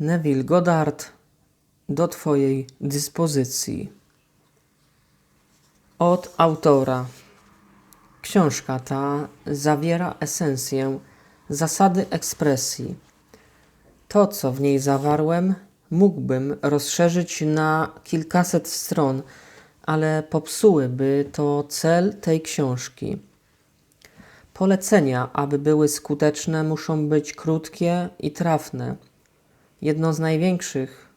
Neville Goddard do Twojej dyspozycji. Od autora. Książka ta zawiera esencję zasady ekspresji. To, co w niej zawarłem, mógłbym rozszerzyć na kilkaset stron, ale popsułyby to cel tej książki. Polecenia, aby były skuteczne, muszą być krótkie i trafne. Jedno z największych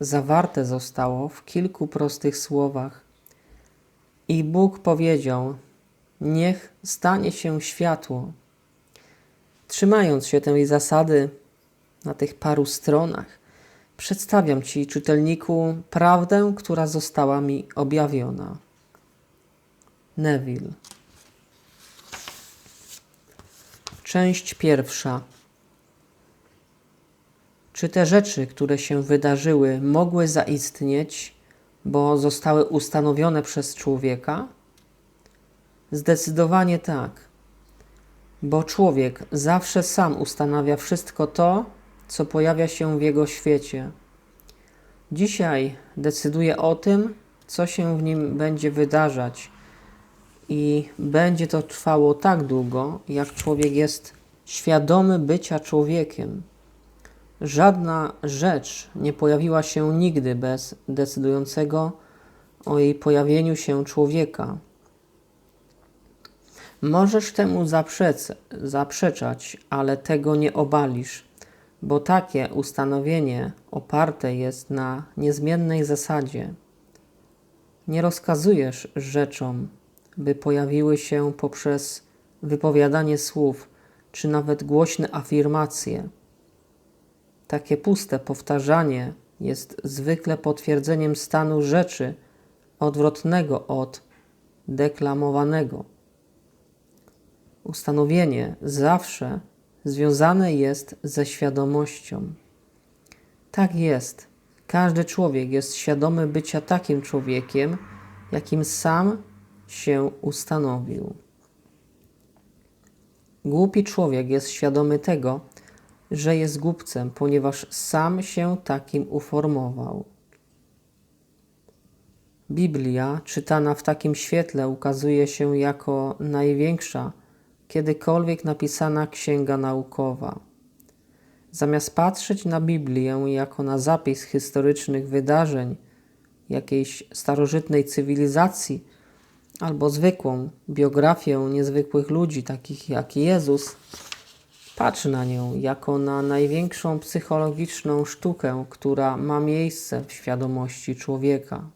zawarte zostało w kilku prostych słowach. I Bóg powiedział: Niech stanie się światło. Trzymając się tej zasady na tych paru stronach, przedstawiam Ci, czytelniku, prawdę, która została mi objawiona. Neville. Część pierwsza. Czy te rzeczy, które się wydarzyły, mogły zaistnieć, bo zostały ustanowione przez człowieka? Zdecydowanie tak, bo człowiek zawsze sam ustanawia wszystko to, co pojawia się w jego świecie. Dzisiaj decyduje o tym, co się w nim będzie wydarzać, i będzie to trwało tak długo, jak człowiek jest świadomy bycia człowiekiem. Żadna rzecz nie pojawiła się nigdy bez decydującego o jej pojawieniu się człowieka. Możesz temu zaprzeczać, ale tego nie obalisz, bo takie ustanowienie oparte jest na niezmiennej zasadzie. Nie rozkazujesz rzeczom, by pojawiły się poprzez wypowiadanie słów, czy nawet głośne afirmacje. Takie puste powtarzanie jest zwykle potwierdzeniem stanu rzeczy odwrotnego od deklamowanego. Ustanowienie zawsze związane jest ze świadomością. Tak jest. Każdy człowiek jest świadomy bycia takim człowiekiem, jakim sam się ustanowił. Głupi człowiek jest świadomy tego, że jest głupcem, ponieważ sam się takim uformował. Biblia, czytana w takim świetle, ukazuje się jako największa kiedykolwiek napisana księga naukowa. Zamiast patrzeć na Biblię jako na zapis historycznych wydarzeń jakiejś starożytnej cywilizacji, albo zwykłą biografię niezwykłych ludzi, takich jak Jezus, patrz na nią jako na największą psychologiczną sztukę, która ma miejsce w świadomości człowieka.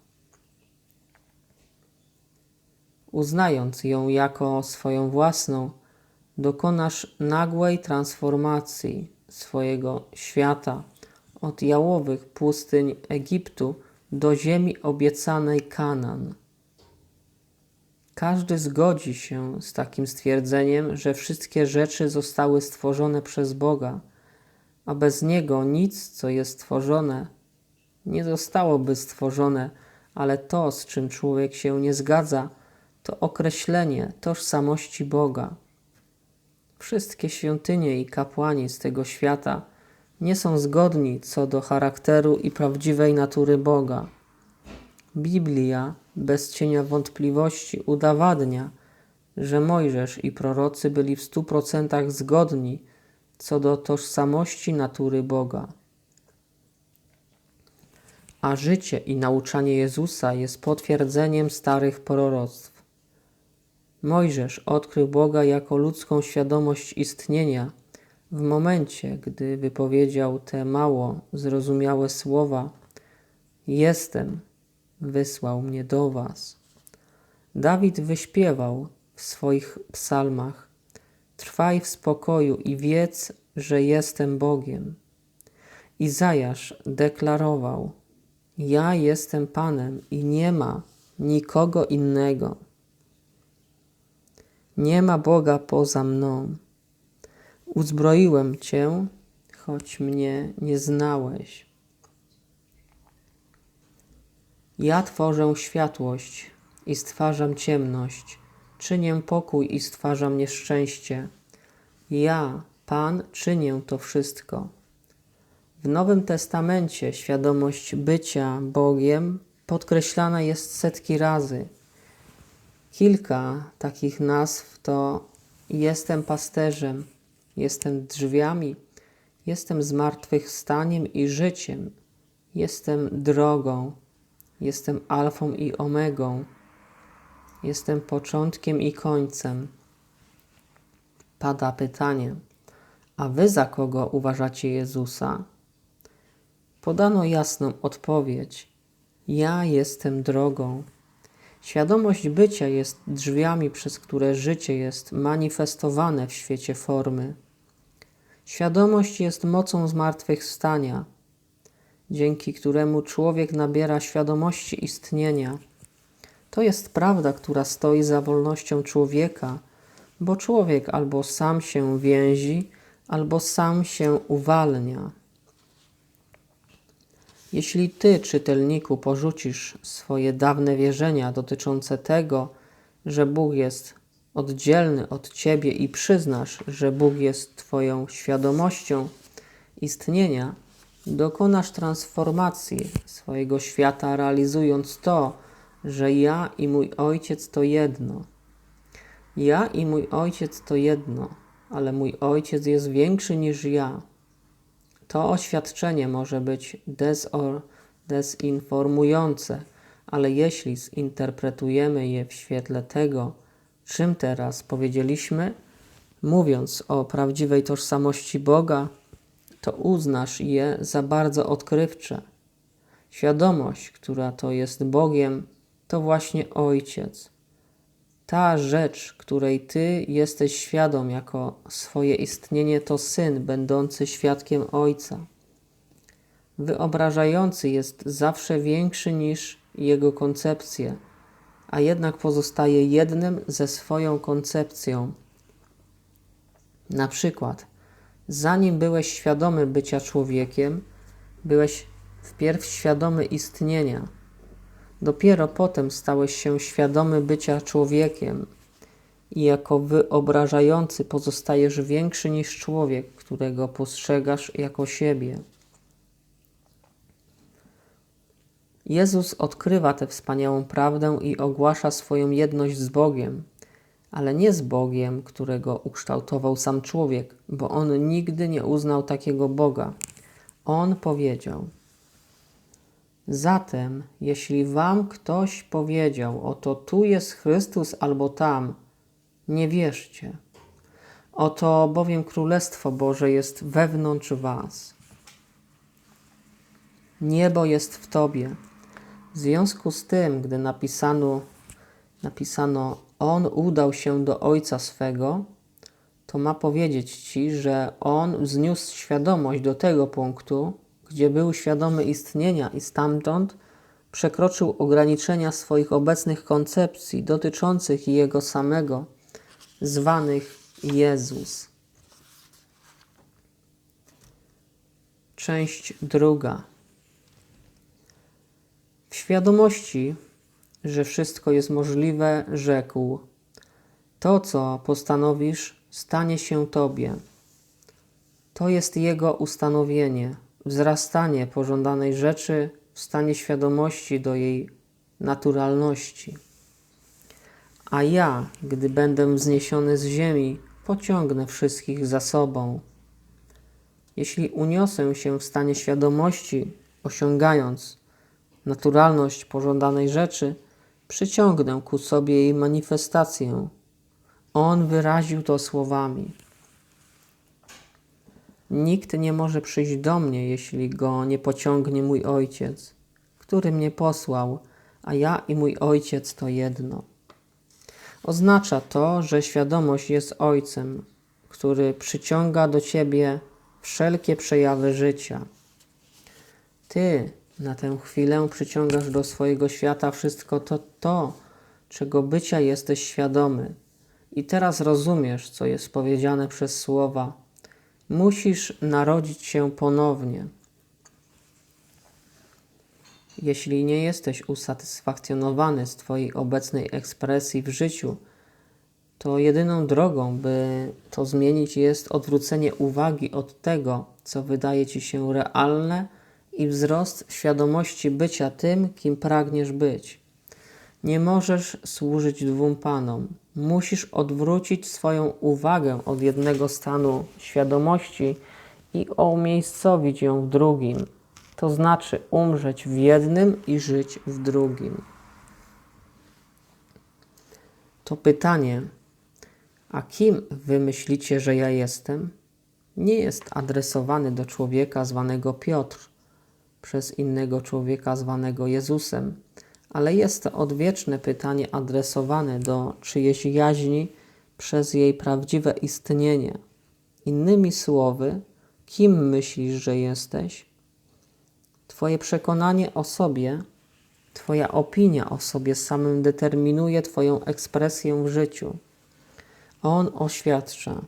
Uznając ją jako swoją własną, dokonasz nagłej transformacji swojego świata od jałowych pustyń Egiptu do ziemi obiecanej Kanan. Każdy zgodzi się z takim stwierdzeniem, że wszystkie rzeczy zostały stworzone przez Boga, a bez Niego nic, co jest stworzone, nie zostałoby stworzone, ale to, z czym człowiek się nie zgadza, to określenie tożsamości Boga. Wszystkie świątynie i kapłani z tego świata nie są zgodni co do charakteru i prawdziwej natury Boga. Biblia bez cienia wątpliwości udowadnia, że Mojżesz i prorocy byli w stu procentach zgodni co do tożsamości natury Boga. A życie i nauczanie Jezusa jest potwierdzeniem starych proroctw. Mojżesz odkrył Boga jako ludzką świadomość istnienia w momencie, gdy wypowiedział te mało zrozumiałe słowa: Jestem wysłał mnie do Was. Dawid wyśpiewał w swoich psalmach: Trwaj w spokoju i wiedz, że jestem Bogiem. Izajasz deklarował: Ja jestem Panem i nie ma nikogo innego. Nie ma Boga poza mną. Uzbroiłem Cię, choć mnie nie znałeś. Ja tworzę światłość i stwarzam ciemność, czynię pokój i stwarzam nieszczęście. Ja, Pan, czynię to wszystko. W Nowym Testamencie świadomość bycia Bogiem podkreślana jest setki razy. Kilka takich nazw to jestem pasterzem, jestem drzwiami, jestem zmartwychwstaniem i życiem, jestem drogą, jestem alfą i omegą, jestem początkiem i końcem. Pada pytanie, a wy za kogo uważacie Jezusa? Podano jasną odpowiedź. Ja jestem drogą. Świadomość bycia jest drzwiami, przez które życie jest manifestowane w świecie formy. Świadomość jest mocą zmartwychwstania, dzięki któremu człowiek nabiera świadomości istnienia. To jest prawda, która stoi za wolnością człowieka, bo człowiek albo sam się więzi, albo sam się uwalnia. Jeśli ty, czytelniku, porzucisz swoje dawne wierzenia dotyczące tego, że Bóg jest oddzielny od ciebie i przyznasz, że Bóg jest twoją świadomością istnienia, dokonasz transformacji swojego świata, realizując to, że ja i mój ojciec to jedno. Ja i mój ojciec to jedno, ale mój ojciec jest większy niż ja. To oświadczenie może być desor, dezinformujące, ale jeśli zinterpretujemy je w świetle tego, czym teraz powiedzieliśmy, mówiąc o prawdziwej tożsamości Boga, to uznasz je za bardzo odkrywcze. Świadomość, która to jest Bogiem, to właśnie Ojciec. Ta rzecz, której Ty jesteś świadom jako swoje istnienie, to Syn, będący świadkiem Ojca. Wyobrażający jest zawsze większy niż jego koncepcje, a jednak pozostaje jednym ze swoją koncepcją. Na przykład, zanim byłeś świadomy bycia człowiekiem, byłeś wpierw świadomy istnienia Dopiero potem stałeś się świadomy bycia człowiekiem i jako wyobrażający pozostajesz większy niż człowiek, którego postrzegasz jako siebie. Jezus odkrywa tę wspaniałą prawdę i ogłasza swoją jedność z Bogiem, ale nie z Bogiem, którego ukształtował sam człowiek, bo on nigdy nie uznał takiego Boga. On powiedział: Zatem, jeśli wam ktoś powiedział, oto tu jest Chrystus albo tam, nie wierzcie. Oto bowiem Królestwo Boże jest wewnątrz was. Niebo jest w tobie. W związku z tym, gdy napisano, napisano On udał się do Ojca swego, to ma powiedzieć ci, że On wzniósł świadomość do tego punktu, gdzie był świadomy istnienia i stamtąd przekroczył ograniczenia swoich obecnych koncepcji dotyczących Jego samego, zwanych Jezus. Część druga. W świadomości, że wszystko jest możliwe, rzekł: To, co postanowisz, stanie się Tobie. To jest Jego ustanowienie wzrastanie pożądanej rzeczy w stanie świadomości do jej naturalności. A ja, gdy będę wzniesiony z ziemi, pociągnę wszystkich za sobą. Jeśli uniosę się w stanie świadomości, osiągając naturalność pożądanej rzeczy, przyciągnę ku sobie jej manifestację. On wyraził to słowami. Nikt nie może przyjść do mnie, jeśli go nie pociągnie mój ojciec, który mnie posłał, a ja i mój ojciec to jedno. Oznacza to, że świadomość jest ojcem, który przyciąga do ciebie wszelkie przejawy życia. Ty na tę chwilę przyciągasz do swojego świata wszystko to, to, czego bycia jesteś świadomy. I teraz rozumiesz, co jest powiedziane przez słowa Musisz narodzić się ponownie. Jeśli nie jesteś usatysfakcjonowany z Twojej obecnej ekspresji w życiu, to jedyną drogą, by to zmienić, jest odwrócenie uwagi od tego, co wydaje ci się realne i wzrost świadomości bycia tym, kim pragniesz być. Nie możesz służyć dwóm panom. Musisz odwrócić swoją uwagę od jednego stanu świadomości i umiejscowić ją w drugim. To znaczy umrzeć w jednym i żyć w drugim. To pytanie, a kim wy myślicie, że ja jestem? Nie jest adresowane do człowieka zwanego Piotr przez innego człowieka zwanego Jezusem, ale jest to odwieczne pytanie adresowane do czyjejś jaźni przez jej prawdziwe istnienie. Innymi słowy, kim myślisz, że jesteś? Twoje przekonanie o sobie, Twoja opinia o sobie samym determinuje Twoją ekspresję w życiu. On oświadcza: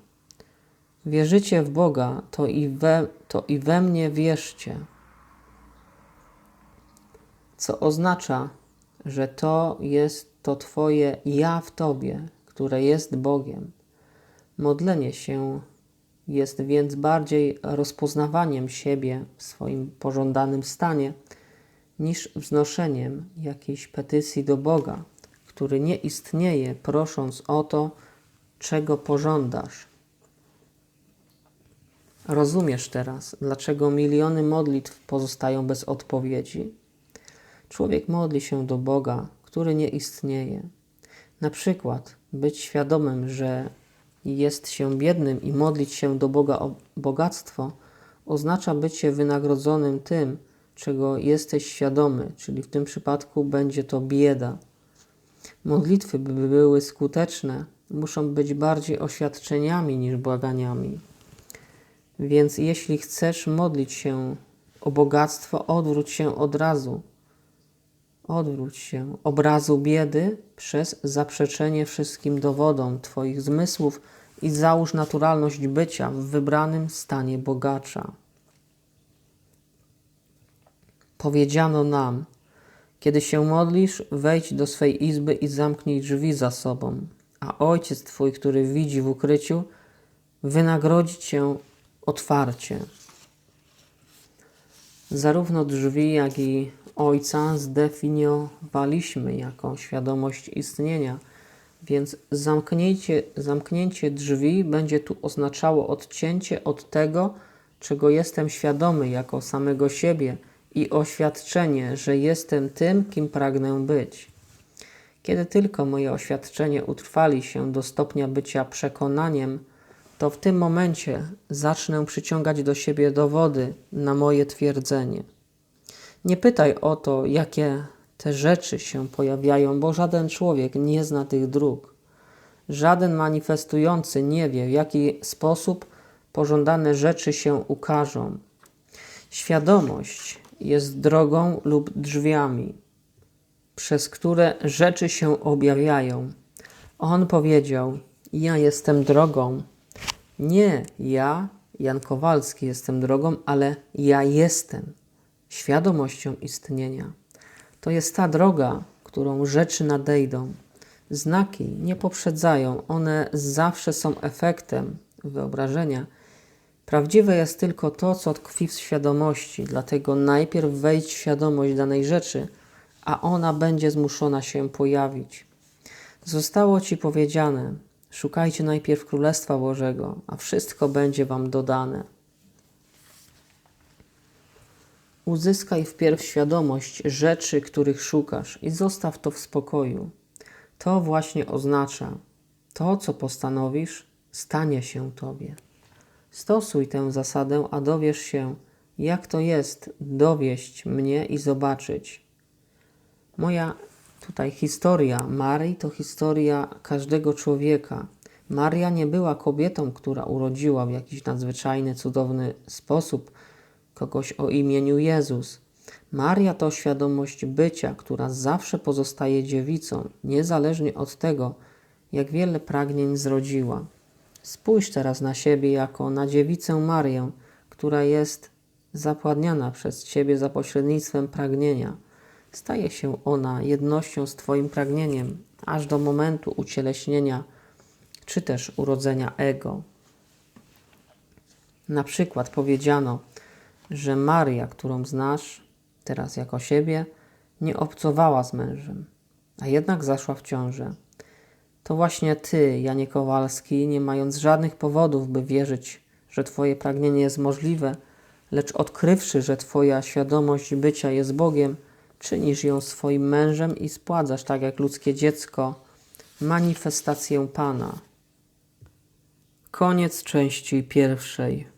Wierzycie w Boga, to i we, to i we mnie wierzcie. Co oznacza, że to jest to Twoje ja w Tobie, które jest Bogiem. Modlenie się jest więc bardziej rozpoznawaniem siebie w swoim pożądanym stanie niż wznoszeniem jakiejś petycji do Boga, który nie istnieje, prosząc o to, czego pożądasz. Rozumiesz teraz, dlaczego miliony modlitw pozostają bez odpowiedzi? Człowiek modli się do Boga, który nie istnieje. Na przykład być świadomym, że jest się biednym i modlić się do Boga o bogactwo oznacza bycie wynagrodzonym tym, czego jesteś świadomy, czyli w tym przypadku będzie to bieda. Modlitwy, by były skuteczne, muszą być bardziej oświadczeniami niż błaganiami. Więc jeśli chcesz modlić się o bogactwo, odwróć się od razu. Odwróć się obrazu biedy przez zaprzeczenie wszystkim dowodom Twoich zmysłów i załóż naturalność bycia w wybranym stanie bogacza. Powiedziano nam, kiedy się modlisz, wejdź do swej izby i zamknij drzwi za sobą, a Ojciec Twój, który widzi w ukryciu, wynagrodzi Cię otwarcie. Zarówno drzwi, jak i Ojca zdefiniowaliśmy jako świadomość istnienia, więc zamknięcie, zamknięcie drzwi będzie tu oznaczało odcięcie od tego, czego jestem świadomy jako samego siebie i oświadczenie, że jestem tym, kim pragnę być. Kiedy tylko moje oświadczenie utrwali się do stopnia bycia przekonaniem, to w tym momencie zacznę przyciągać do siebie dowody na moje twierdzenie. Nie pytaj o to, jakie te rzeczy się pojawiają, bo żaden człowiek nie zna tych dróg. Żaden manifestujący nie wie, w jaki sposób pożądane rzeczy się ukażą. Świadomość jest drogą lub drzwiami, przez które rzeczy się objawiają. On powiedział: Ja jestem drogą. Nie ja, Jan Kowalski, jestem drogą, ale ja jestem świadomością istnienia. To jest ta droga, którą rzeczy nadejdą. Znaki nie poprzedzają, one zawsze są efektem wyobrażenia. Prawdziwe jest tylko to, co tkwi w świadomości, dlatego najpierw wejdź w świadomość danej rzeczy, a ona będzie zmuszona się pojawić. Zostało ci powiedziane: szukajcie najpierw Królestwa Bożego, a wszystko będzie wam dodane. Uzyskaj wpierw świadomość rzeczy, których szukasz i zostaw to w spokoju. To właśnie oznacza, to co postanowisz, stanie się Tobie. Stosuj tę zasadę, a dowiesz się, jak to jest dowieść mnie i zobaczyć. Moja tutaj historia Marii to historia każdego człowieka. Maria nie była kobietą, która urodziła w jakiś nadzwyczajny, cudowny sposób kogoś o imieniu Jezus. Maria to świadomość bycia, która zawsze pozostaje dziewicą, niezależnie od tego, jak wiele pragnień zrodziła. Spójrz teraz na siebie jako na dziewicę Marię, która jest zapładniana przez Ciebie za pośrednictwem pragnienia. Staje się ona jednością z Twoim pragnieniem, aż do momentu ucieleśnienia czy też urodzenia ego. Na przykład powiedziano, że Maria, którą znasz teraz jako siebie, nie obcowała z mężem, a jednak zaszła w ciążę. To właśnie ty, Janie Kowalski, nie mając żadnych powodów, by wierzyć, że twoje pragnienie jest możliwe, lecz odkrywszy, że twoja świadomość bycia jest Bogiem, czynisz ją swoim mężem i spładzasz tak jak ludzkie dziecko manifestację Pana. Koniec części pierwszej.